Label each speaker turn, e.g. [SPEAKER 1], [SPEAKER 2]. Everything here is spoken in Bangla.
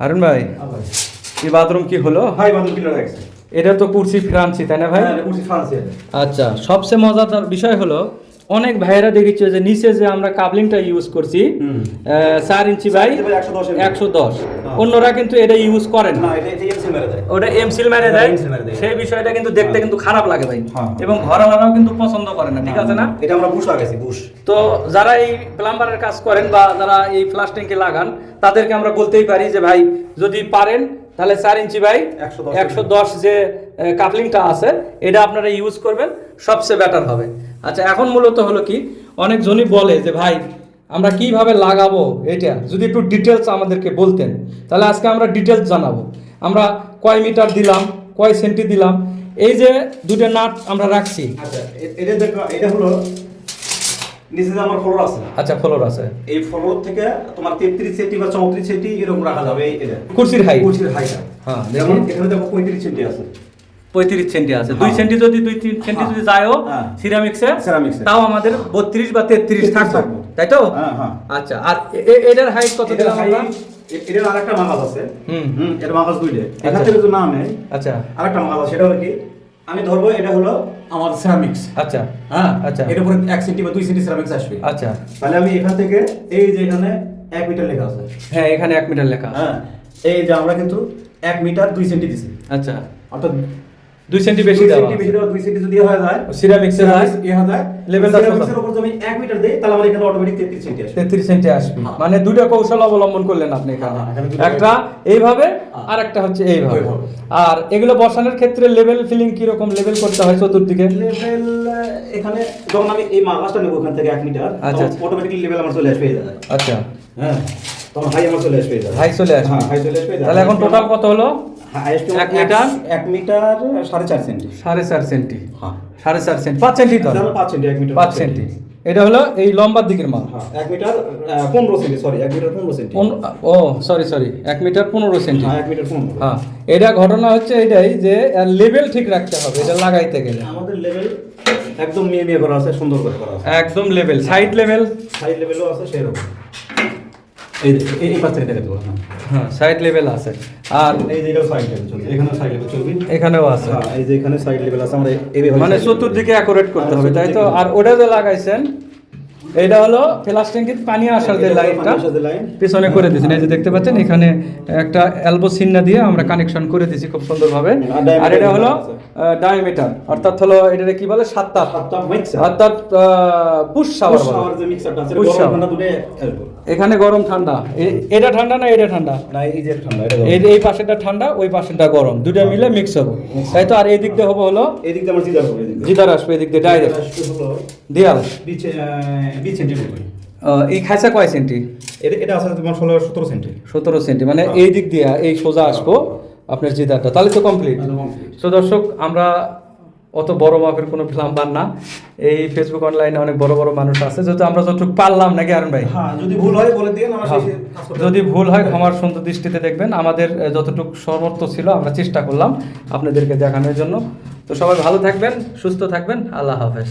[SPEAKER 1] হারুন ভাই এই বাথরুম কি হলো?
[SPEAKER 2] ভাই বাথরুম কি রাখছে
[SPEAKER 1] এটা তো কুর্সি ফ্রান্সি তাই না ভাই?
[SPEAKER 2] কুরসি ফ্রান্সি
[SPEAKER 1] আচ্ছা সবচেয়ে মজাদার বিষয় হলো অনেক ভাইয়েরা দেখেছি যে নিচে যে আমরা কাবলিংটা ইউজ করছি চার ইঞ্চি বাই
[SPEAKER 2] চার ইঞ্চি বাই 110
[SPEAKER 1] একশো দশ। অন্যরা কিন্তু এটা ইউজ
[SPEAKER 2] করেন
[SPEAKER 1] ওটা এমসিল মেরে দেয়।
[SPEAKER 2] মেরে দেয়।
[SPEAKER 1] সেই বিষয়টা কিন্তু দেখতে কিন্তু খারাপ লাগে ভাই।
[SPEAKER 2] হ্যাঁ।
[SPEAKER 1] এবং ঘরওয়ালারাও কিন্তু পছন্দ করে না ঠিক আছে না?
[SPEAKER 2] এটা আমরা বুশ লাগাইছি বুশ।
[SPEAKER 1] তো যারা এই প্লাম্বারের কাজ করেন বা যারা এই ফ্লাশ ট্যাঙ্কে লাগান তাদেরকে আমরা বলতেই পারি যে ভাই যদি পারেন তাহলে চার ইঞ্চি বাই
[SPEAKER 2] 110
[SPEAKER 1] একশো দশ যে কাপলিংটা আছে এটা আপনারা ইউজ করবেন সবচেয়ে বেটার হবে। আচ্ছা এখন মূলত হলো কি? অনেকজনই বলে যে ভাই আমরা কীভাবে লাগাবো এটা? যদি একটু ডিটেলস আমাদেরকে বলতেন তাহলে আজকে আমরা ডিটেলস জানাব। আমরা কয় মিটার দিলাম কয় সেন্টি দিলাম এই যে দুটো নাট আমরা রাখছি।
[SPEAKER 2] আচ্ছা এটা দেখো এটা হলো নিচে যে আমার ফ্লোর আছে।
[SPEAKER 1] আচ্ছা ফ্লোর আছে।
[SPEAKER 2] এই ফ্লোর থেকে তোমার 33 সেন্টি বা 34 সেন্টি এরকম রাখা যাবে এটা।
[SPEAKER 1] কুর্সির height?
[SPEAKER 2] কুর্সির হাইটটা
[SPEAKER 1] হ্যাঁ,
[SPEAKER 2] যেমন। এখানে দেখো 35 সেন্টি আছে।
[SPEAKER 1] পঁয়ত্রিশ সেন্টি আছে দুই
[SPEAKER 2] হ্যাঁ।
[SPEAKER 1] সেন্টি যদি দুই তিন সেন্টি
[SPEAKER 2] হ্যাঁ।
[SPEAKER 1] যদি যায়ও
[SPEAKER 2] হ্যাঁ।
[SPEAKER 1] সিরামিক্সে
[SPEAKER 2] Ceramics
[SPEAKER 1] তাও আমাদের বত্রিশ বা তেত্রিশ থাকবে। তাই তো
[SPEAKER 2] হ্যাঁ, হ্যাঁ।
[SPEAKER 1] আচ্ছা আর এটার হাইট কত দিলাম আমরা?
[SPEAKER 2] এটার আরেকটা মাগাজ আছে
[SPEAKER 1] হুম।
[SPEAKER 2] হুম এর মাগাজ দুইটা এখান
[SPEAKER 1] আচ্ছা।
[SPEAKER 2] থেকে যদি না নেয়
[SPEAKER 1] আচ্ছা
[SPEAKER 2] আরেকটা মাগাজ আছে সেটা হলো কি আমি ধরবো এটা হলো আমার সিরামিক্স
[SPEAKER 1] আচ্ছা
[SPEAKER 2] হ্যাঁ
[SPEAKER 1] আচ্ছা।
[SPEAKER 2] এর উপরে এক সেন্টি বা দুই সেন্টি সিরামিক্স আসবে
[SPEAKER 1] আচ্ছা
[SPEAKER 2] তাহলে আমি এখান থেকে এই যে এখানে এক মিটার লেখা আছে
[SPEAKER 1] হ্যাঁ এখানে এক মিটার লেখা
[SPEAKER 2] হ্যাঁ এই যে আমরা কিন্তু এক মিটার দুই সেন্টি দিছি
[SPEAKER 1] আচ্ছা
[SPEAKER 2] অর্থাৎ
[SPEAKER 1] দুই সেন্টি বেশি
[SPEAKER 2] দুই
[SPEAKER 1] দেওয়া
[SPEAKER 2] সেন্টি বেশি দেওয়া দুই সেন্টি যদি হয়ে যায়
[SPEAKER 1] সিরামিক্সের হয়
[SPEAKER 2] এ হয়ে
[SPEAKER 1] Levelটা
[SPEAKER 2] সিরামিক্সের। উপর আমি এক মিটার দেই তাহলে আমার এখানে অটোমেটিক তেত্রিশ সেন্টি আসবে।
[SPEAKER 1] তেত্রিশ সেন্টি আসবে।
[SPEAKER 2] হ্যাঁ।
[SPEAKER 1] মানে দুটো কৌশল অবলম্বন করলেন আপনি এখানে।
[SPEAKER 2] হ্যাঁ,
[SPEAKER 1] একটা এইভাবে
[SPEAKER 2] হ্যাঁ।
[SPEAKER 1] আর একটা হচ্ছে এইভাবে। আর এগুলো বসানোর ক্ষেত্রে লেভেল ফিলিং কীরকম লেভেল করতে হয় চতুর্দিকে?
[SPEAKER 2] লেভেল এখানে যখন আমি এই মাগাসটা নেব ওখান থেকে এক মিটার
[SPEAKER 1] আচ্ছা,
[SPEAKER 2] আচ্ছা। অটোমেটিকলি লেভেল আমার চলে আসবে
[SPEAKER 1] আচ্ছা।
[SPEAKER 2] হ্যাঁ তখন হাই আমার চলে আসবে
[SPEAKER 1] হাই চলে আসবে।
[SPEAKER 2] হ্যাঁ হাই চলে আসবে
[SPEAKER 1] তাহলে এখন টোটাল কত হলো? এক মিটার?
[SPEAKER 2] এক মিটার সাড়ে চার সেন্টি
[SPEAKER 1] সাড়ে চার সেন্টি সাড়ে চার সেন্টি পাঁচ সেন্টি তো?
[SPEAKER 2] পাঁচ সেন্টি এক মিটার
[SPEAKER 1] পাঁচ সেন্টি এটা হলো এই লম্বার দিকের মাল।
[SPEAKER 2] হ্যাঁ এক মিটার পনেরো সেন্টি সরি এক মিটার পনেরো সেন্টি
[SPEAKER 1] ও সরি সরি এক মিটার পনেরো সেন্টি
[SPEAKER 2] হ্যাঁ এক মিটার পনেরো।
[SPEAKER 1] হ্যাঁ এটা ঘটনা হচ্ছে এটাই যে লেভেল ঠিক রাখতে হবে এটা লাগাইতে গেলে।
[SPEAKER 2] আমাদের লেভেল একদম মিয়ে মিয়ে করা আছে সুন্দর করে করা আছে।
[SPEAKER 1] একদম লেভেল সাইড লেভেল
[SPEAKER 2] হাই লেভেলও আছে সেরকম। এই এই এই পাশ থেকে দেখাতে পারো হ্যাঁ।
[SPEAKER 1] হ্যাঁ সাইড লেভেল আছে। আর
[SPEAKER 2] এই যে এটাও সাইড লেভেল চলবে এখানেও সাইড লেভেল চলবে?
[SPEAKER 1] এখানেও আছে।
[SPEAKER 2] হ্যাঁ এই যে এখানে সাইড লেভেল আছে আমরা এইভাবে
[SPEAKER 1] মানে চতুর্দিকে অ্যাকুরেট করতে
[SPEAKER 2] হ্যাঁ,
[SPEAKER 1] হবে তাই তো? আর ওটা যে লাগাইছেন এটা হলো ফ্লাশ ট্যাঙ্কির পানি আসার যে লাইনটা। পিছনে করে দিয়েছেন। এই যে দেখতে পাচ্ছেন এখানে একটা এলবো চিহ্ন দিয়ে আমরা কানেকশন করে দিয়েছি খুব সুন্দরভাবে।
[SPEAKER 2] আর
[SPEAKER 1] আর এটা হলো। ডায়ামিটার অর্থাৎ হলো এটা কি বলে?
[SPEAKER 2] সাতটা
[SPEAKER 1] অর্থাৎ শাওয়ার বলে।
[SPEAKER 2] শাওয়ার আসবে
[SPEAKER 1] এখানে গরম ঠান্ডা। এটা ঠান্ডা না এটা ঠান্ডা?
[SPEAKER 2] না এই যে ঠান্ডা এটা
[SPEAKER 1] এই এই পাশেরটা ঠান্ডা ওই পাশেরটা গরম। দুটো মিলে মিক্স হবে। তাই তো আর এই দিক দিয়ে হবে হলো?
[SPEAKER 2] এই দিক দিয়ে আমরা জিদার করব এই দিক দিয়ে।
[SPEAKER 1] জিদার আসবে ডাইরেক্ট
[SPEAKER 2] আসবে
[SPEAKER 1] দেয়াল। আহ, এই খাইসা কয় সেন্টি
[SPEAKER 2] এটা আছে তোমার ষোলো সতেরো সেন্টি
[SPEAKER 1] সতেরো সেন্টি মানে
[SPEAKER 2] হ্যাঁ।
[SPEAKER 1] এই দিক দিয়ে এই সোজা আসব আপনার জিদারটা। তাহলে তো কমপ্লিট। তো দর্শক আমরা অত বড় মাপের কোনো প্লাম্বার না। এই ফেসবুক অনলাইনে অনেক বড় বড় মানুষ আছে যেহেতু আমরা যতটুকু পারলাম নাকি আরুন ভাই?
[SPEAKER 2] হ্যাঁ যদি ভুল হয় বলে আমরা
[SPEAKER 1] হ্যাঁ। যদি ভুল হয় ক্ষমার সুন্দর দৃষ্টিতে দেখবেন। আমাদের যতটুকু সমর্থ ছিল আমরা চেষ্টা করলাম আপনাদেরকে দেখানোর জন্য। তো সবাই ভালো থাকবেন সুস্থ থাকবেন। আল্লাহ হাফেজ।